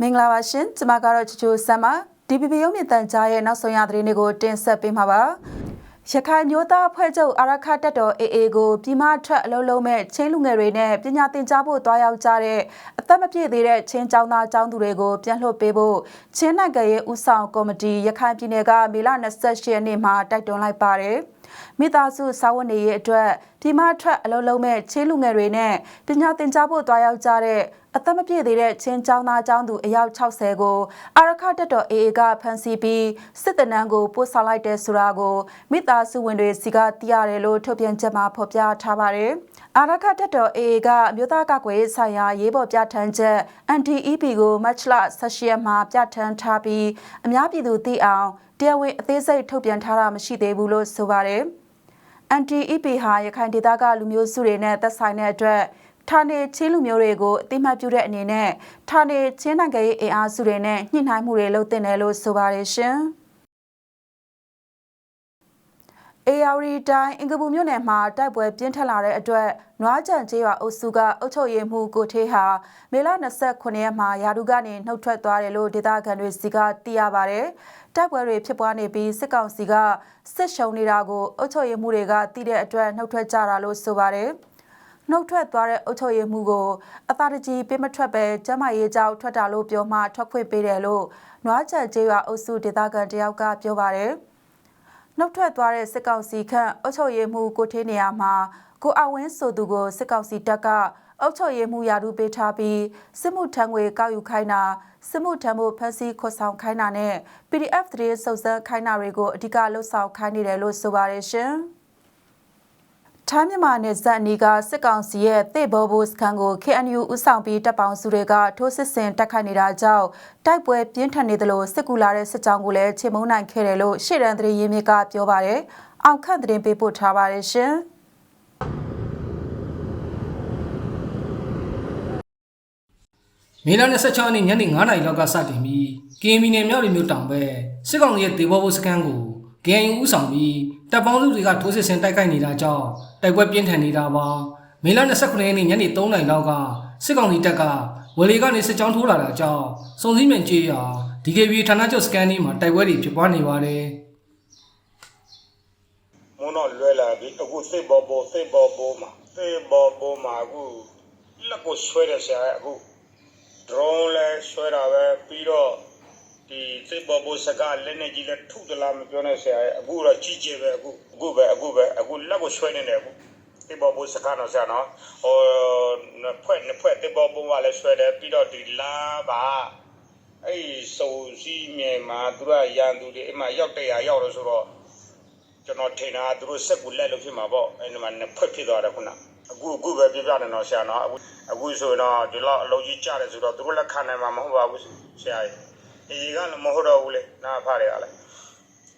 မင်္ဂလာပါရှင်ကျမကတော့ချူချူဆမ်ပါ DPP ရုံးမြင့်တန်ကြားရဲ့နောက်ဆုံးရသတင်းတွေကိုတင်ဆက်ပေးမှာပါရခိုင်မျိုးသားဖွဲ့ချုပ်အာရခတက်တော် AA ကိုပြည်မထွက်အလုံးလုံးမဲ့ချင်းလူငယ်တွေနဲ့ပညာသင်ကြားဖို့တွားရောက်ကြတဲ့အသက်မပြည့်သေးတဲ့ချင်းចောင်းသားចောင်းသူတွေကိုပြန်လွှတ်ပေးဖို့ချင်းနိုင်ငံရဲ့ဥဆောင်ကော်မတီရခိုင်ပြည်နယ်ကမေလ28ရက်နေ့မှာတိုက်တွန်းလိုက်ပါတယ် မိသားစုစာဝတ်နေရေးအတွက်ဒီမထွက်အလုံးလုံးမဲ့ချင်းလူငယ်တွေနဲ့ပညာသင်ကြားဖို့တွားရောက်ကြတဲ့အသက်မပြည့်သေးတဲ့ချင်းចောင်းသားចောင်းသူအယောက်60ကိုအာရခတက်တော် AA ကဖမ်းဆီးပြီးစစ်တနန်းကိုပို့ဆောင်လိုက်တဲ့ဆိုတာကိုမိသားစုဝင်တွေစီကသိရတယ်လို့ထုတ်ပြန်ချက်မှာဖော်ပြထားပါတယ်။ အာရခတက်တော် AA ကအမျိုးသားကကွယ်ရေးဆိုင်ရာရေးပေါ်ပြဋ္ဌာန်းချက် NDEP ကိုမတ်လ16ရက်မှာပြဋ္ဌာန်းထားပြီးအများပြည်သူသိအောင်တရားဝင်အသေးစိတ်ထုတ်ပြန်ထားတာမရှိသေးဘူးလို့ဆိုပါတယ်။ NTEP ဟာရခိုင်ဒေသကလူမျိုးစုတွေနဲ့သက်ဆိုင်တဲ့အတွက်ဌာနေချင်းလူမျိုးတွေကိုအတိမတ်ပြုတဲ့အနေနဲ့ဌာနေချင်းနိုင်ငံရေးအင်အားစုတွေနဲ့ညှိနှိုင်းမှုတွေလုပ်တင်တယ်လို့ဆိုပါတယ်ရှင်။ AR တိုင်းအင်္ဂပူမြို့နယ်မှာတိုက်ပွဲပြင်းထန်လာတဲ့အတွက်နွားကြံကျေးရွာအုပ်စုကအုပ်ချုပ်ရေးမှူးကိုထေးဟာမေလ29ရက်မှာယာတုကနေနှုတ်ထွက်သွားတယ်လို့ဒေသခံတွေစီကသိရပါဗျ။တိုက်ပွဲတွေဖြစ်ပွားနေပြီးစစ်ကောင်စီကစစ်ရှုံနေတာကိုအုပ်ချုပ်ရေးမှူးတွေကသိတဲ့အတွက်နှုတ်ထွက်ကြတာလို့ဆိုပါတယ်။နှုတ်ထွက်သွားတဲ့အုပ်ချုပ်ရေးမှူးကိုအသာတကြီးပေးမထွက်ပဲကျမရေးကြောက်ထွက်တာလို့ပြောမှထွက်ခွင့်ပေးတယ်လို့နွားကြံကျေးရွာအုပ်စုဒေသခံတယောက်ကပြောပါတယ်။ နှုတ်ထွက်သွားတဲ့စစ်ကောင်စီခန့်အုပ်ချုပ်ရေးမှူးကိုထေးနေရာမှာကိုအဝင်းဆိုသူကိုစစ်ကောင်စီတပ်ကအုပ်ချုပ်ရေးမှူးယာရုပေးထားပြီးစစ်မှုထမ်းငွေကောက်ယူခိုင်းတာစစ်မှုထမ်းဖို့ဖမ်းဆီးခေါ်ဆောင်ခိုင်းတာနဲ့ PDF သတင်းစုံစမ်းခိုင်းတာတွေကိုအဓိကလှုပ်ဆောင်ခိုင်းနေတယ်လို့ဆိုပါတယ်ရှင်။ ထိုင်းမြန်မာနယ်စပ်အနီးကစစ်ကောင်စီရဲ့တေဘောဘိုစခန်းကို KNU ဥဆောင်ပြီးတပ်ပေါင်းစုတွေကထိုးစစ်ဆင်တိုက်ခိုက်နေတာကြောင့်တိုက်ပွဲပြင်းထန်နေသလိုစစ်ကူလာတဲ့စစ်ကြောင်းကိုလည်းချေမုန်းနိုင်ခဲ့တယ်လို့ရှေ့တန်းသတင်းရင်းမြစ်ကပြောပါတယ်။အောင်ခန့်သတင်းပေးပို့ထားပါတယ်ရှင်။မေလ26ရက်နေ့ညနေ9:00နာရီလောက်ကစတင်ပြီးကရင်ပြည်နယ်မြောက်ရီမြို့တောင်ဘက်စစ်ကောင်စီရဲ့ဒေဘောဘုတ်စခန်းကို KNU ဥဆောင်ပြီး တပ်ပေါင်းစုတွေကထိုးစစ်ဆင်တိုက်ခိုက်နေတာကြောင့်တိုက်ပွဲပြင်းထန်နေတာပါမေလ29ရက်နေ့ညနေ3:00နာရီလောက်ကစစ်ကောင်စီတပ်ကဝယ်လီကနေစစ်ကြောင်းထိုးလာတာကြောင့်စုံစည်းမြန်ကျေးရွာ DKB ဌာနချုပ်စကန်ဒီမှာတိုက်ပွဲတွေဖြစ်ပွားနေပါတယ်မုန်းတော့လွဲလာပြီအခုစိတ်ဘောဘောစိတ်ဘောဘောမှာစိတ်ဘောဘောမှာအခုလက်ကိုဆွဲတယ်ဆရာအခု drone လဲဆွဲတာပဲပြီးတော့ ဒီစိတ်ဘောဘောစကားလက်နဲ့ကြီးလဲထုတလားမပြောနဲ့ဆရာအခုတော့ကြီးကျယ်ပဲအခုအခုပဲအခုပဲအခုလက်ကိုဆွဲနေတယ်အခုစိတ်ဘောဘောစကားတော့ဆရာနော်ဟိုနှစ်ဖွဲ့နှစ်ဖွဲ့စိတ်ဘောဘောကလည်းဆွဲတယ်ပြီးတော့ဒီလာပါအဲ့စုံစည်းမြေမှာသူကရန်သူတွေအမှရောက်တရာရောက်လို့ဆိုတော့ကျွန်တော်ထင်တာသူတို့စက်ကူလက်လို့ဖြစ်မှာပေါ့အဲ့ဒီမှာနှစ်ဖက်ဖြစ်သွားတယ်ခုနအခုအခုပဲပြပြနေတော့ဆရာနော်အခုအခုဆိုတော့ဒီလောက်အလုံးကြီးကြတယ်ဆိုတော့သူတို့လက်ခံနိုင်မှာမဟုတ်ပါဘူးဆရာကြီး ဒီကလည်းမဟုတ်တော့ဘူးလေနားဖားတွေကလည်း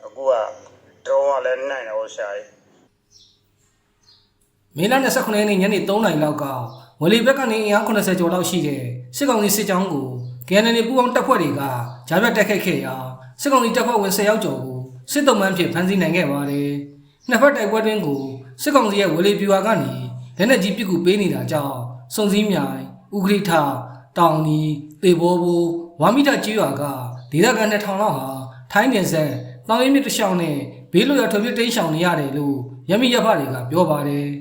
အခုကတော့ကလည်းနိုင်တယ်ဟောဆရာကြီးမေလ29ရက်နေ့ညနေ3:00နာရီလောက်ကဝယ်လီဘက်ကနေအင်အား80ကျော်လောက်ရှိတဲ့စစ်ကောင်စီစစ်ကြောင်းကို KNL ပူးပေါင်းတပ်ဖွဲ့တွေကဂျာပြတ်တက်ခတ်ခဲ့ရာစစ်ကောင်စီတပ်ဖွဲ့ဝင်10ယောက်ကျော်ကိုစစ်တုံးမှန်းဖြစ်ဖမ်းဆီးနိုင်ခဲ့ပါတယ်။နှစ်ဖက်တိုက်ပွဲတွင်ကိုစစ်ကောင်စီရဲ့ဝယ်လီပြူဟာကနေလက်နက်ကြီးပစ်ကူပေးနေတာကြောင့်စုံစည်းမြိုင်ဥဂရိထတောင်နီတေဘောဘူ ဝါမီတာကြီးရွာကဒေသခံ2000လောက်ဟာထိုင်းနယ်စပ်တောင်ရင်းမြစ်တစ်လျှောက်နဲ့ဘေးလွရာထွက်ပြေးတိမ်းရှောင်နေရတယ်လို့ရမီရဖတွေကပြောပါတယ်။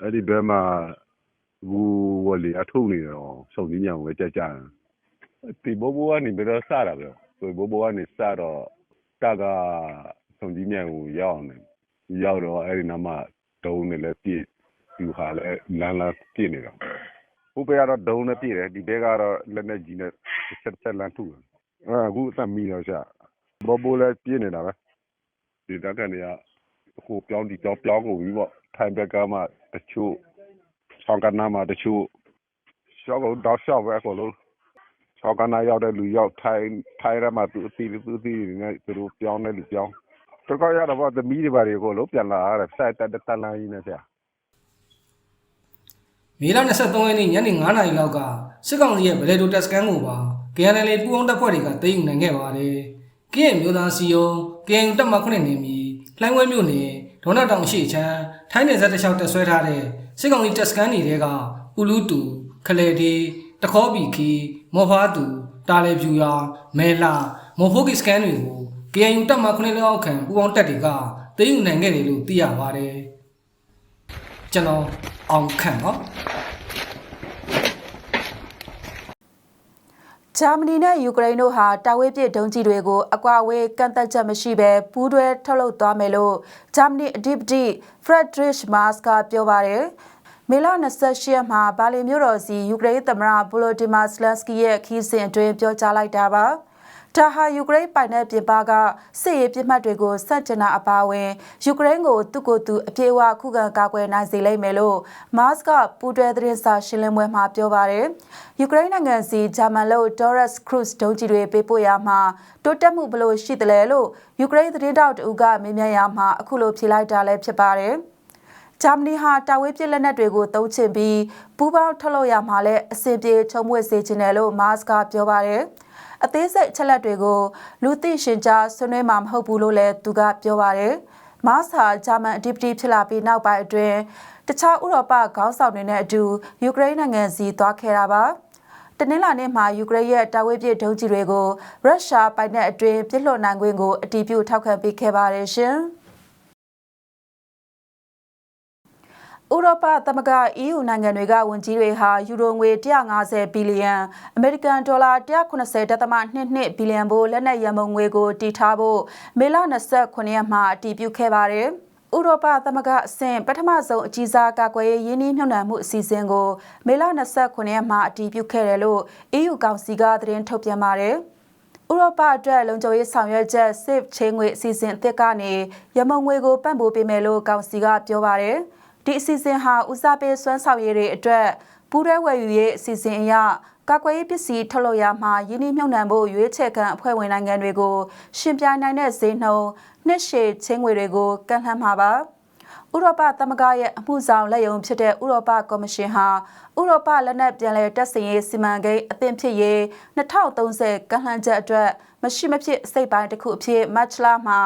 အဲ့ဒီဘက်မှာဘူးဝလီအထုတ်နေတော့စုံစည်းညံဝဲကြကြတယ်ဒီဘောဘောကနေပြီးတော့စတာပဲဆိုဘောဘောကနေစတော့တကစုံစည်းညံကိုရောက်အောင်ရောက်တော့အဲ့ဒီနားမှာဒုံနဲ့လည်းပြည့်ပြူဟာလည်းလမ်းလမ်းပြည့်နေတော့ ဟိုဘက်ကတော့ဒုံနဲ့ပြည့်တယ်ဒီဘက်ကတော့လက်နဲ့ကြီးနဲ့ဆက်ဆက်လမ်းထုတယ်အခုအသက်မီတော့ရှာဘောဘောလည်းပြည့်နေတာပဲဒီတက်ကကနေကဟိုပြောင်းဒီပြောင်းပြောင်းကုန်ပြီပေါ့ထိုင်ဘက်ကမှတချို့ဆောင်းကနာမှာတချို့ရှောက်ကုန်တော့ရှောက်ပဲအကုန်လုံးဆောင်းကနာရောက်တဲ့လူရောက်ထိုင်ထိုင်ရမှာသူအတီသူအတီနေသူတို့ပြောင်းတဲ့လူပြောင်းတော့ကောရတော့ဗောသမီးတွေပါတွေအကုန်လုံးပြန်လာရတယ်စိုက်တက်တက်တန်းလိုင်းနေဆရာ မေလ23ရက်နေ့ညနေ9:00နာရီလောက်ကစစ်ကောင်စီရဲ့ဗလေတိုတက်စကန်ကိုပါ KNL ပူးပေါင်းတပ်ဖွဲ့တွေကသိမ်းယူနိုင်ခဲ့ပါတယ်။ကရင်မျိုးသားစီယုံ KNU တပ်မ9နေမီလှိုင်းဝဲမြို့နယ်ဒေါနတောင်ရှိချမ်းထိုင်းနယ်စပ်တစ်လျှောက်တက်ဆွဲထားတဲ့စစ်ကောင်စီတက်စကန်တွေကဥလူတူခလေဒီတခေါပီခီမော်ဖာတူတာလေဖြူရောင်မဲလာမော်ဖိုကီစကန်တွေကို KNU တပ်မှခုနှစ်လောက်ခံပူပေါင်းတပ်တွေကသိမ်းယူနိုင်ခဲ့တယ်လို့သိရပါတယ် ကျွန်တော်အောင်ခန့်ပါဂျာမနီနဲ့ယူကရိန်းတို့ဟာတာဝေးပစ်ဒုံးကျည်တွေကိုအကွာအဝေးကန့်သက်ချက်မရှိဘဲပူးတွဲထုတ်လုပ်သွားမယ်လို့ဂျာမနီအဓိပတိဖရက်ဒရစ်မာစ်ကပြောပါတယ်။မေလ28ရက်မှာဘာလင်မြို့တော်စီယူကရိန်းသမ္မတဗိုလိုဒီမာဇလန်စကီရဲ့ခီးစဉ်အတွင်းပြောကြားလိုက်တာပါ။ ဒါဟာယူကရိန်းပိုင်တဲ့ပြင်ပကစစ်ရေးပြစ်မှတ်တွေကိုစန့်ကျင်တာအပါအဝင်ယူကရိန်းကိုသူ့ကိုယ်သူအပြေအဝခုခံကာကွယ်နိုင်စေလိမ့်မယ်လို့မတ်စ်ကပူးတွဲသတင်းစာရှင်းလင်းပွဲမှာပြောပါတယ်။ယူကရိန်းနိုင်ငံစီဂျာမန်လို့ Taurus Cruise ဒုံးကျည်တွေပေးပို့ရမှာတိုးတက်မှုဘယ်လိုရှိသလဲလို့ယူကရိန်းသတင်းတောက်တူကမေးမြန်းရမှာအခုလိုဖြေလိုက်တာလည်းဖြစ်ပါတယ်။ဂျာမနီဟာတာဝေးပစ်လက်နက်တွေကိုသုံးချင်ပြီးပူးပေါင်းထုတ်လုပ်ရမှာလဲအစီအပြေချုံမွေ့စေချင်တယ်လို့မတ်စ်ကပြောပါတယ်။ အသေးစိတ်အချက်လက်တွေကိုလူသိရှင်ကြားဆွေးနွေးမှာမဟုတ်ဘူးလို့လည်းသူကပြောပါတယ်။မတ်စ်ဟာဂျာမန်အဓိပတိဖြစ်လာပြီးနောက်ပိုင်းအတွင်းတခြားဥရောပခေါင်းဆောင်တွေနဲ့အတူယူကရိန်းနိုင်ငံစီသွားခဲ့တာပါ။တနင်္လာနေ့မှာယူကရိန်းရဲ့တာဝေးပြစ်ဒုံးကျည်တွေကိုရုရှားပိုင်တဲ့အတွင်းပြစ်လွှတ်နိုင်ခွင့်ကိုအတည်ပြုထောက်ခံပေးခဲ့ပါတယ်ရှင်။ ဥရောပသမဂ္ဂ EU နိုင်ငံတွေကဝန်ကြီးတွေဟာယူရိုငွေ150ဘီလီယံအမေရိကန်ဒေါ်လာ190.22ဘီလီယံဘိုးလက်နက်ရန်ပုံငွေကိုတည်ထားဖို့မေလ29ရက်မှာအတည်ပြုခဲ့ပါတယ်။ဥရောပသမဂ္ဂအဆင့်ပထမဆုံးအကြီးစားကာကွယ်ရေးရင်းနှီးမြှုပ်နှံမှုအစီအစဉ်ကိုမေလ29ရက်မှာအတည်ပြုခဲ့တယ်လို့ EU ကောင်စီကသတင်းထုတ်ပြန်ပါတယ်။ဥရောပအတွက်လုံခြုံရေးဆောင်ရွက်ချက် Safe ချင်းငွေအစီအစဉ်အသစ်ကနေရမုံငွေကိုပံ့ပိုးပေးမယ်လို့ကောင်စီကပြောပါတယ်။ ဒီအစီအစဉ်ဟာဦးစားပေးစွမ်းဆောင်ရည်တွေအတွက်ပူးရဲဝယ်ယူရေးအစီအစဉ်အရကာကွယ်ရေးပစ္စည်းထုတ်လုပ်ရမှာယင်းနှိမ့်မြုံနှံဖို့ရွေးချယ်ခံအဖွဲ့ဝင်နိုင်ငံတွေကိုရှင်ပြိုင်နိုင်တဲ့ဈေးနှုန်းနှစ်ရှည်ချင်းငွေတွေကိုကန့်လှမ်းမှာပါဥရောပသမဂ္ဂရဲ့အမှုဆောင်လက်ယုံဖြစ်တဲ့ဥရောပကော်မရှင်ဟာဥရောပလက်နက်ပြန်လည်တပ်ဆင်ရေးစီမံကိန်းအသင့်ဖြစ်ရေး2030ကန့်လှမ်းချက်အတွက်မရှိမဖြစ်စိတ်ပိုင်းတစ်ခုအဖြစ်မတ်လမှာ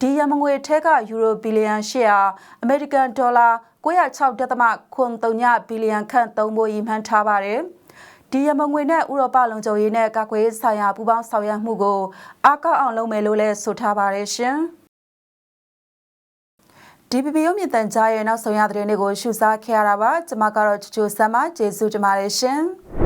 ဒီရမငွေထဲကယူရိုဘီလီယံ800အမေရိကန်ဒေါ်လာ 906.3ဘီလီယံခန့်သုံးဖို့ရည်မှန်းထားပါတယ်။ဒီရမငွေနဲ့ဥရောပလုံခြုံရေးနဲ့ကာကွယ်ရေးဆိုင်ရာပူးပေါင်းဆောင်ရွက်မှုကိုအားကောင်းအောင်လုပ်မယ်လို့လည်းဆိုထားပါတယ်ရှင်။ DPP ရုပ်မြင်သံကြားရဲ့နောက်ဆုံးရသတင်းတွေကိုရှုစားခဲ့ရတာပါ။ကျွန်မကတော့ချူချူဆမ်းမကျေးဇူးတင်ပါတယ်ရှင်။